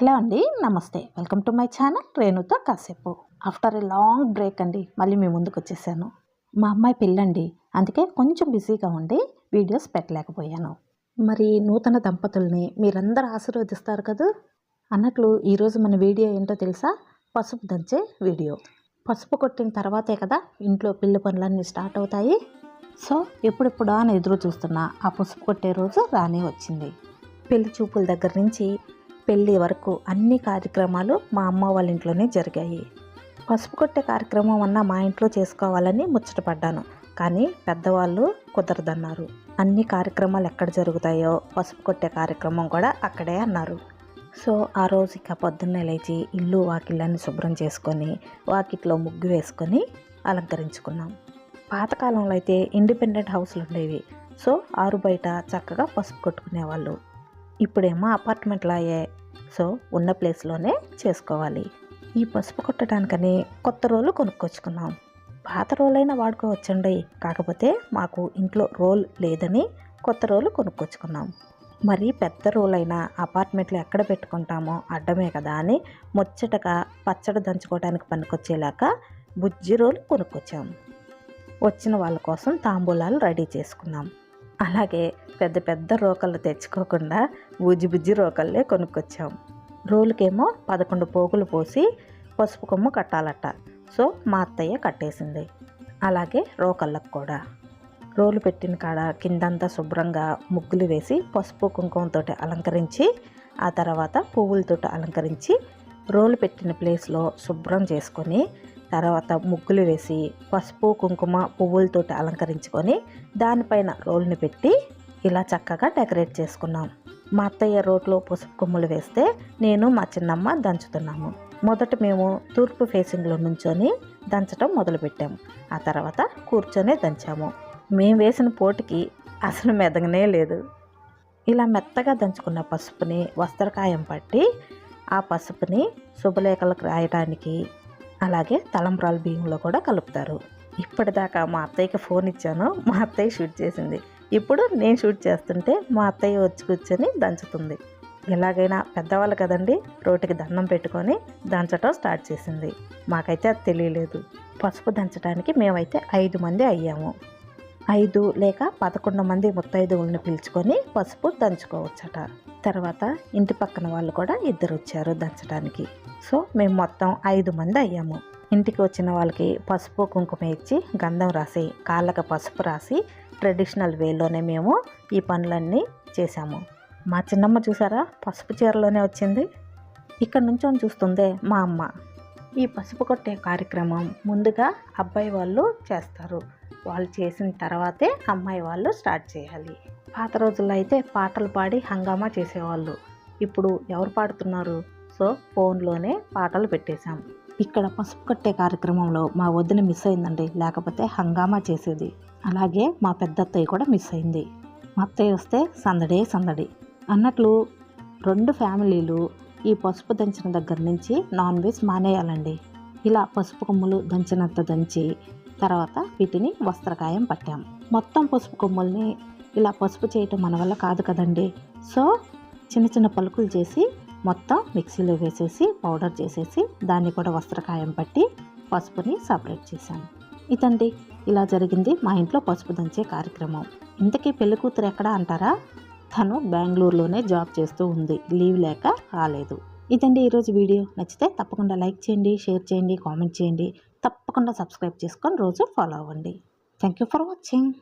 Hello అండి నమస్తే. Welcome to my channel రేణుతో కాసేపు. ఆఫ్టర్ ఏ లాంగ్ బ్రేక్ అండి మళ్ళీ మీ ముందుకు వచ్చేసాను. మా అమ్మాయి పెళ్ళండి అందుకే కొంచెం బిజీగా ఉండి వీడియోస్ పెట్టలేకపోయాను. మరి నూతన దంపతుల్ని మీరందరూ ఆశీర్వదిస్తారు కదా? అన్నట్లు ఈరోజు మన వీడియో ఏంటో తెలుసా? పసుపు దంచే వీడియో. పసుపు కొట్టిన తర్వాతే కదా ఇంట్లో పిల్లి పనులన్నీ స్టార్ట్ అవుతాయి. సో ఎప్పుడెప్పుడా అని ఎదురు చూస్తున్నా ఆ పసుపు కొట్టే రోజు రానే వచ్చింది. పెళ్ళి చూపుల దగ్గర నుంచి పెళ్ళి వరకు అన్ని కార్యక్రమాలు మా అమ్మ వాళ్ళ ఇంట్లోనే జరిగాయి. పసుపు కొట్టే కార్యక్రమం అన్న మా ఇంట్లో చేసుకోవాలని ముచ్చటపడ్డాను కానీ పెద్దవాళ్ళు కుదరదన్నారు. అన్ని కార్యక్రమాలు ఎక్కడ జరుగుతాయో పసుపు కొట్టే కార్యక్రమం కూడా అక్కడే అన్నారు. సో ఆ రోజు ఇక పొద్దున్నే లేచి ఇల్లు వాకిళ్ళని శుభ్రం చేసుకొని వాకిట్లో ముగ్గు వేసుకొని అలంకరించుకున్నాం. పాతకాలంలో అయితే ఇండిపెండెంట్ హౌస్లు ఉండేవి. సో ఆరు బయట చక్కగా పసుపు కొట్టుకునేవాళ్ళు. ఇప్పుడేమో అపార్ట్మెంట్లు అయ్యాయి సో ఉన్న ప్లేస్లోనే చేసుకోవాలి. ఈ పసుపు కొట్టడానికని కొత్త రోలు కొనుక్కొచ్చుకున్నాం. పాత రోలైనా వాడుకోవచ్చండి. కాకపోతే మాకు ఇంట్లో రోల్ లేదని కొత్త రోలు కొనుక్కొచ్చుకున్నాం. మరి పెద్ద రోలైనా అపార్ట్మెంట్లో ఎక్కడ పెట్టుకుంటామో అడ్డమే కదా అని ముచ్చటగా పచ్చడి దంచుకోవడానికి పనికొచ్చేలాగా బుజ్జి రోలు కొనుక్కొచ్చాం. వచ్చిన వాళ్ళ కోసం తాంబూలాలు రెడీ చేసుకున్నాం. అలాగే పెద్ద పెద్ద రోకళ్ళు తెచ్చుకోకుండా బుజ్జి బుజ్జి రోకళ్ళే కొనుక్కొచ్చాం. రోలుకేమో పదకొండు పోగులు పోసి పసుపు కొమ్ము కట్టాలట. సో మా అత్తయ్య కట్టేసింది. అలాగే రోకళ్ళకు కూడా. రోలు పెట్టిన కాడ కిందంతా శుభ్రంగా ముగ్గులు వేసి పసుపు కుంకుమతో అలంకరించి ఆ తర్వాత పువ్వులతో అలంకరించి రోలు పెట్టిన ప్లేస్లో శుభ్రం చేసుకొని తర్వాత ముగ్గులు వేసి పసుపు కుంకుమ పువ్వులతో అలంకరించుకొని దానిపైన రోల్ని పెట్టి ఇలా చక్కగా డెకరేట్ చేసుకున్నాం. మా అత్తయ్య రోట్లో పసుపు కొమ్ములు వేస్తే నేను మా చిన్నమ్మ దంచుతున్నాము. మొదట మేము తూర్పు ఫేసింగ్లో నుంచొని దంచడం మొదలుపెట్టాము ఆ తర్వాత కూర్చొనే దంచాము. మేము వేసిన పోటుకి అసలు మెదగనే లేదు. ఇలా మెత్తగా దంచుకున్న పసుపుని వస్త్రకాయం పట్టి ఆ పసుపుని శుభలేఖలకు రాయడానికి అలాగే తలంబ్రాల బియ్యంలో కూడా కలుపుతారు. ఇప్పటిదాకా మా అత్తయ్యకి ఫోన్ ఇచ్చాను. మా అత్తయ్య షూట్ చేసింది. ఇప్పుడు నేను షూట్ చేస్తుంటే మా అత్తయ్య వచ్చి కూర్చొని దంచుతుంది. ఎలాగైనా పెద్దవాళ్ళు కదండి రోటికి దండం పెట్టుకొని దంచటం స్టార్ట్ చేసింది. మాకైతే అది తెలియలేదు. పసుపు దంచడానికి మేమైతే ఐదు మంది అయ్యాము. ఐదు లేక పదకొండు మంది ముత్తైదువులను పిలుచుకొని పసుపు దంచుకోవచ్చట. తర్వాత ఇంటి పక్కన వాళ్ళు కూడా ఇద్దరు వచ్చారు దంచడానికి సో మేము మొత్తం ఐదు మంది అయ్యాము. ఇంటికి వచ్చిన వాళ్ళకి పసుపు కుంకుమ ఇచ్చి గంధం రాసి కాళ్ళకి పసుపు రాసి ట్రెడిషనల్ వేలోనే మేము ఈ పనులన్నీ చేశాము. మా చిన్నమ్మ చూసారా? పసుపు చీరలోనే వచ్చింది. ఇక్కడ నుంచొని చూస్తుందే మా అమ్మ. ఈ పసుపు కొట్టే కార్యక్రమం ముందుగా అబ్బాయి వాళ్ళు చేస్తారు. వాళ్ళు చేసిన తర్వాతే అమ్మాయి వాళ్ళు స్టార్ట్ చేయాలి. పాత రోజుల్లో అయితే పాటలు పాడి హంగామా చేసేవాళ్ళు. ఇప్పుడు ఎవరు పాడుతున్నారు? సో ఫోన్లోనే పాటలు పెట్టేశాం. ఇక్కడ పసుపు కట్టే కార్యక్రమంలో మా వదిన మిస్ అయిందండి. లేకపోతే హంగామా చేసేది. అలాగే మా పెద్ద అత్తయ్య కూడా మిస్ అయింది. మా అత్తయ్య వస్తే సందడే సందడి. అన్నట్లు రెండు ఫ్యామిలీలు ఈ పసుపు దంచిన దగ్గర నుంచి నాన్ వెజ్ మానేయాలండి. ఇలా పసుపు కొమ్ములు దంచినంత దంచి తర్వాత వీటిని వస్త్రకాయం పట్టాం. మొత్తం పసుపు కొమ్ముల్ని ఇలా పసుపు చేయటం మన వల్ల కాదు కదండి. సో చిన్న చిన్న పలుకులు చేసి మొత్తం మిక్సీలో వేసేసి పౌడర్ చేసేసి దాన్ని కూడా వస్త్రకాయం పట్టి పసుపుని సపరేట్ చేశాను. ఇదండి ఇలా జరిగింది మా ఇంట్లో పసుపు దంచే కార్యక్రమం. ఇంతకీ పెళ్ళి కూతురు ఎక్కడ అంటారా? తను బెంగళూరులోనే జాబ్ చేస్తూ ఉంది లీవ్ లేక రాలేదు. ఇదండి ఈరోజు వీడియో. నచ్చితే తప్పకుండా లైక్ చేయండి షేర్ చేయండి కామెంట్ చేయండి. తప్పకుండా సబ్స్క్రైబ్ చేసుకొని రోజు ఫాలో అవ్వండి. Thank you for watching